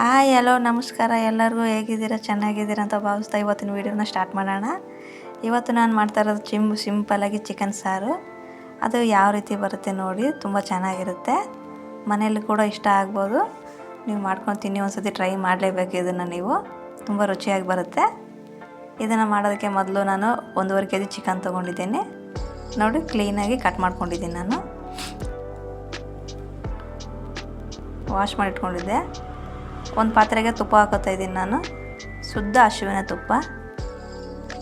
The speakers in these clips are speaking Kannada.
ಹಾಯ್ ಹಲೋ ನಮಸ್ಕಾರ. ಎಲ್ಲರಿಗೂ ಹೇಗಿದ್ದೀರಾ? ಚೆನ್ನಾಗಿದ್ದೀರಾ ಅಂತ ಭಾವಿಸ್ತಾ ಇವತ್ತಿನ ವೀಡಿಯೋನ ಸ್ಟಾರ್ಟ್ ಮಾಡೋಣ. ಇವತ್ತು ನಾನು ಮಾಡ್ತಾ ಇರೋದು ಚಿಮ್ ಸಿಂಪಲಾಗಿ ಚಿಕನ್ ಸಾರು. ಅದು ಯಾವ ರೀತಿ ಬರುತ್ತೆ ನೋಡಿ, ತುಂಬ ಚೆನ್ನಾಗಿರುತ್ತೆ. ಮನೇಲಿ ಕೂಡ ಇಷ್ಟ ಆಗ್ಬೋದು. ನೀವು ಮಾಡ್ಕೊಂಡು ತಿನ್ನಿ ಒಂದ್ಸತಿ ಟ್ರೈ ಮಾಡಲೇಬೇಕು ಇದನ್ನು ನೀವು. ತುಂಬ ರುಚಿಯಾಗಿ ಬರುತ್ತೆ. ಇದನ್ನು ಮಾಡೋದಕ್ಕೆ ಮೊದಲು ನಾನು ಒಂದೂವರೆ ಕೆ ಜಿ ಚಿಕನ್ ತೊಗೊಂಡಿದ್ದೀನಿ. ನೋಡಿ ಕ್ಲೀನಾಗಿ ಕಟ್ ಮಾಡ್ಕೊಂಡಿದ್ದೀನಿ ನಾನು. ವಾಶ್ ಮಾಡಿ ಇಟ್ಕೊಂಡಿದ್ದೆ ಒಂದು ಪಾತ್ರೆಗೆ ತುಪ್ಪ ಹಾಕೋತಾ ಇದ್ದೀನಿ ನಾನು. ಶುದ್ಧ ಹಸುವಿನ ತುಪ್ಪ.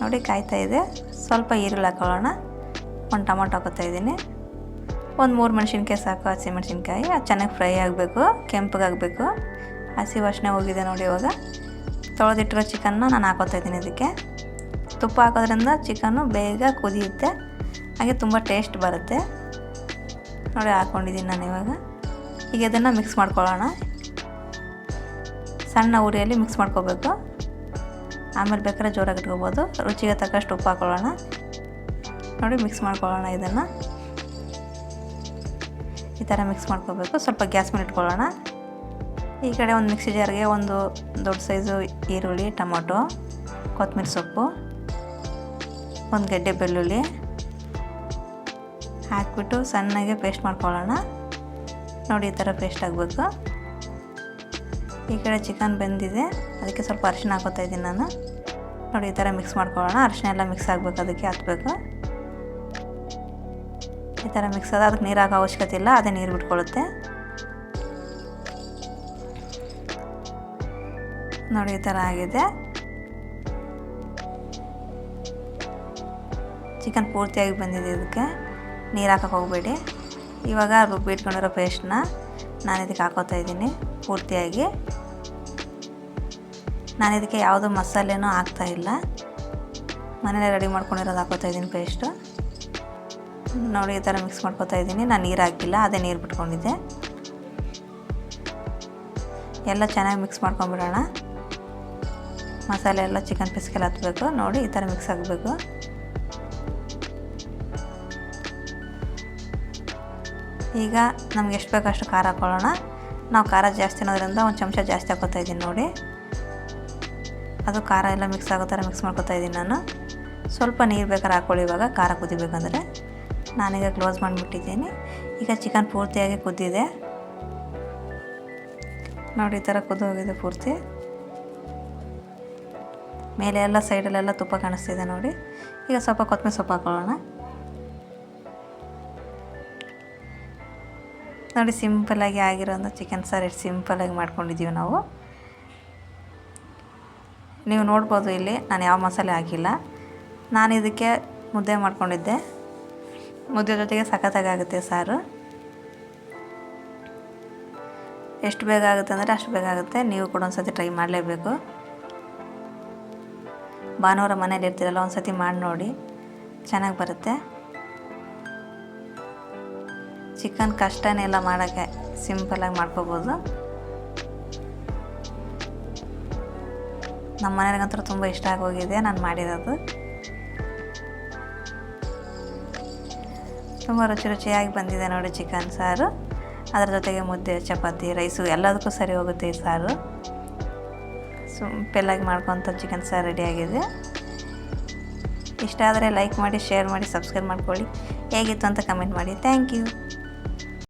ನೋಡಿ ಕಾಯ್ತಾ ಇದೆ. ಸ್ವಲ್ಪ ಈರುಳ್ಳಿ ಹಾಕೊಳ್ಳೋಣ. ಒಂದು ಟೊಮೊಟೊ ಹಾಕೋತಾ ಇದ್ದೀನಿ. ಒಂದು ಮೂರು ಮೆಣಸಿನ್ಕಾಯಿ ಸಾಕು. ಹಸಿ ಮೆಣಸಿನ್ಕಾಯಿ. ಅದು ಚೆನ್ನಾಗಿ ಫ್ರೈ ಆಗಬೇಕು. ಕೆಂಪಗಾಗಬೇಕು ಹಸಿ ವಾಸನೆ ಹೋಗಿದೆ ನೋಡಿ ಇವಾಗ. ತೊಳೆದಿಟ್ಟಿರೋ ಚಿಕನ್ನ ನಾನು ಹಾಕೋತಾ ಇದ್ದೀನಿ ಇದಕ್ಕೆ. ತುಪ್ಪ ಹಾಕೋದ್ರಿಂದ ಚಿಕನ್ನು ಬೇಗ ಕುದಿಯುತ್ತೆ. ಹಾಗೆ ತುಂಬ ಟೇಸ್ಟ್ ಬರುತ್ತೆ. ನೋಡಿ ಹಾಕ್ಕೊಂಡಿದ್ದೀನಿ ನಾನು ಇವಾಗ. ಈಗ ಇದನ್ನು ಮಿಕ್ಸ್ ಮಾಡ್ಕೊಳ್ಳೋಣ. ಸಣ್ಣ ಉರಿಯಲ್ಲಿ ಮಿಕ್ಸ್ ಮಾಡ್ಕೋಬೇಕು. ಆಮೇಲೆ ಬೇಕಾದ್ರೆ ಜೋರಾಗಿ ಇಟ್ಕೋಬೋದು. ರುಚಿಗೆ ತಕ್ಕಷ್ಟು ಉಪ್ಪು ಹಾಕೊಳ್ಳೋಣ. ನೋಡಿ ಮಿಕ್ಸ್ ಮಾಡ್ಕೊಳ್ಳೋಣ ಇದನ್ನು. ಈ ಥರ ಮಿಕ್ಸ್ ಮಾಡ್ಕೋಬೇಕು. ಸ್ವಲ್ಪ ಗ್ಯಾಸ್ ಮೇಲೆ ಇಟ್ಕೊಳ್ಳೋಣ. ಈ ಕಡೆ ಒಂದು ಮಿಕ್ಸಿ ಜಾರ್ಗೆ ಒಂದು ದೊಡ್ಡ ಸೈಜು ಈರುಳ್ಳಿ, ಟೊಮೊಟೊ, ಕೊತ್ತಂಬರಿ ಸೊಪ್ಪು, ಒಂದು ಗೆಡ್ಡೆ ಬೆಳ್ಳುಳ್ಳಿ ಹಾಕಿಬಿಟ್ಟು ಸಣ್ಣಗೆ ಪೇಸ್ಟ್ ಮಾಡ್ಕೊಳ್ಳೋಣ. ನೋಡಿ, ಈ ಥರ ಪೇಸ್ಟ್ ಆಗಬೇಕು. ಈ ಕಡೆ ಚಿಕನ್ ಬೆಂದಿದೆ. ಅದಕ್ಕೆ ಸ್ವಲ್ಪ ಅರಿಶಿನ ಹಾಕೋತಾ ಇದ್ದೀನಿ ನಾನು. ನೋಡಿ, ಈ ಥರ ಮಿಕ್ಸ್ ಮಾಡ್ಕೊಳ್ಳೋಣ. ಅರಿಶಿನ ಎಲ್ಲ ಮಿಕ್ಸ್ ಆಗಬೇಕು, ಅದಕ್ಕೆ ಹಾಕ್ಬೇಕು. ಈ ಥರ ಮಿಕ್ಸ್ ಆದ ಅದಕ್ಕೆ ನೀರು ಹಾಕೋ ಅವಶ್ಯಕತೆ ಇಲ್ಲ, ಅದೇ ನೀರು ಬಿಟ್ಕೊಳ್ಳುತ್ತೆ. ನೋಡಿ, ಈ ಥರ ಆಗಿದೆ. ಚಿಕನ್ ಪೂರ್ತಿಯಾಗಿ ಬಂದಿದೆ ಇದಕ್ಕೆ. ನೀರು ಹಾಕಕ್ಕೆ ಹೋಗಬೇಡಿ. ಇವಾಗ ರುಬ್ಬಿಟ್ಕೊಂಡಿರೋ ಪೇಸ್ಟ್ನ ನಾನು ಇದಕ್ಕೆ ಹಾಕೋತಾ ಇದ್ದೀನಿ ಪೂರ್ತಿಯಾಗಿ. ನಾನು ಇದಕ್ಕೆ ಯಾವುದೋ ಮಸಾಲೆನೂ ಹಾಕ್ತಾ ಇಲ್ಲ. ಮನೇಲೆ ರೆಡಿ ಮಾಡ್ಕೊಂಡಿರೋದು ಹಾಕೋತಾ ಇದ್ದೀನಿ ಪೇಸ್ಟು. ನೋಡಿ, ಈ ಥರ ಮಿಕ್ಸ್ ಮಾಡ್ಕೋತಾ ಇದ್ದೀನಿ. ನಾನು ನೀರು ಹಾಕಿಲ್ಲ, ಅದೇ ನೀರು ಬಿಟ್ಕೊಂಡಿದ್ದೆ. ಎಲ್ಲ ಚೆನ್ನಾಗಿ ಮಿಕ್ಸ್ ಮಾಡ್ಕೊಂಬಿಡೋಣ. ಮಸಾಲೆ ಎಲ್ಲ ಚಿಕನ್ ಪೀಸ್ಗೆಲ್ಲ ಹತ್ಬೇಕು. ನೋಡಿ, ಈ ಥರ ಮಿಕ್ಸ್ ಆಗಬೇಕು. ಈಗ ನಮ್ಗೆ ಎಷ್ಟು ಬೇಕೋ ಅಷ್ಟು ಖಾರ ಹಾಕೊಳ್ಳೋಣ. ನಾವು ಖಾರ ಜಾಸ್ತಿ ಅನ್ನೋದ್ರಿಂದ ಒಂದು ಚಮಚ ಜಾಸ್ತಿ ಹಾಕೋತಾ ಇದ್ದೀನಿ ನೋಡಿ. ಅದು ಖಾರ ಎಲ್ಲ ಮಿಕ್ಸ್ ಆಗೋ ಥರ ಮಿಕ್ಸ್ ಮಾಡ್ಕೊತಾ ಇದ್ದೀನಿ ನಾನು. ಸ್ವಲ್ಪ ನೀರು ಬೇಕಾದ್ರೆ ಹಾಕ್ಕೊಳ್ಳಿ ಇವಾಗ, ಖಾರ ಕುದಿಬೇಕಂದ್ರೆ. ನಾನೀಗ ಕ್ಲೋಸ್ ಮಾಡಿಬಿಟ್ಟಿದ್ದೀನಿ. ಈಗ ಚಿಕನ್ ಪೂರ್ತಿಯಾಗಿ ಕುದ್ದಿದೆ. ನೋಡಿ, ಈ ಥರ ಕುದ್ದು ಹೋಗಿದೆ ಪೂರ್ತಿ. ಮೇಲೆ ಎಲ್ಲ ಸೈಡಲ್ಲೆಲ್ಲ ತುಪ್ಪ ಕಾಣಿಸ್ತಿದೆ ನೋಡಿ. ಈಗ ಸ್ವಲ್ಪ ಕೊತ್ತಂಬರಿ ಸೊಪ್ಪು ಹಾಕೊಳ್ಳೋಣ. ನೋಡಿ ಸಿಂಪಲಾಗಿ ಒಂದು ಚಿಕನ್ ಸಾರು ಎಷ್ಟು ಸಿಂಪಲಾಗಿ ಮಾಡ್ಕೊಂಡಿದ್ದೀವಿ ನಾವು. ನೀವು ನೋಡ್ಬೋದು ಇಲ್ಲಿ ನಾನು ಯಾವ ಮಸಾಲೆ ಹಾಕಿಲ್ಲ. ನಾನು ಇದಕ್ಕೆ ಮುದ್ದೆ ಮಾಡ್ಕೊಂಡಿದ್ದೆ. ಮುದ್ದೆ ಜೊತೆಗೆ ಸಖತ್ತಾಗಿ ಆಗುತ್ತೆ ಸಾರು. ಎಷ್ಟು ಬೇಗ ಆಗುತ್ತೆ ಅಂದರೆ ಅಷ್ಟು ಬೇಗ ಆಗುತ್ತೆ. ನೀವು ಕೂಡ ಒಂದು ಟ್ರೈ ಮಾಡಲೇಬೇಕು. ಭಾನುವಾರ ಮನೇಲಿ ಇರ್ತೀರಲ್ಲ ಒಂದು ಸತಿ ಮಾಡಿ ನೋಡಿ. ಚೆನ್ನಾಗಿ ಬರುತ್ತೆ. ಚಿಕನ್ ಕಷ್ಟನೇ ಇಲ್ಲ ಮಾಡೋಕ್ಕೆ. ಸಿಂಪಲಾಗಿ ಮಾಡ್ಕೋಬೋದು. ನಮ್ಮ ಮನೆಯವ್ರಿಗಂತೂ ತುಂಬ ಇಷ್ಟ ಆಗೋಗಿದೆ ನಾನು ಮಾಡಿರೋದು. ತುಂಬ ರುಚಿ ರುಚಿಯಾಗಿ ಬಂದಿದೆ ನೋಡಿ ಚಿಕನ್ ಸಾರು. ಅದರ ಜೊತೆಗೆ ಮುದ್ದೆ, ಚಪಾತಿ, ರೈಸು ಎಲ್ಲದಕ್ಕೂ ಸರಿ ಹೋಗುತ್ತೆ ಈ ಸಾರು. ಸಿಂಪಲ್ಲಾಗಿ ಮಾಡ್ಕೊತ ಚಿಕನ್ ಸಾರು ರೆಡಿಯಾಗಿದೆ ಇಷ್ಟ ಆದರೆ ಲೈಕ್ ಮಾಡಿ ಶೇರ್ ಮಾಡಿ ಸಬ್ಸ್ಕ್ರೈಬ್ ಮಾಡ್ಕೊಳ್ಳಿ. ಹೇಗಿತ್ತು ಅಂತ ಕಮೆಂಟ್ ಮಾಡಿ. Thank you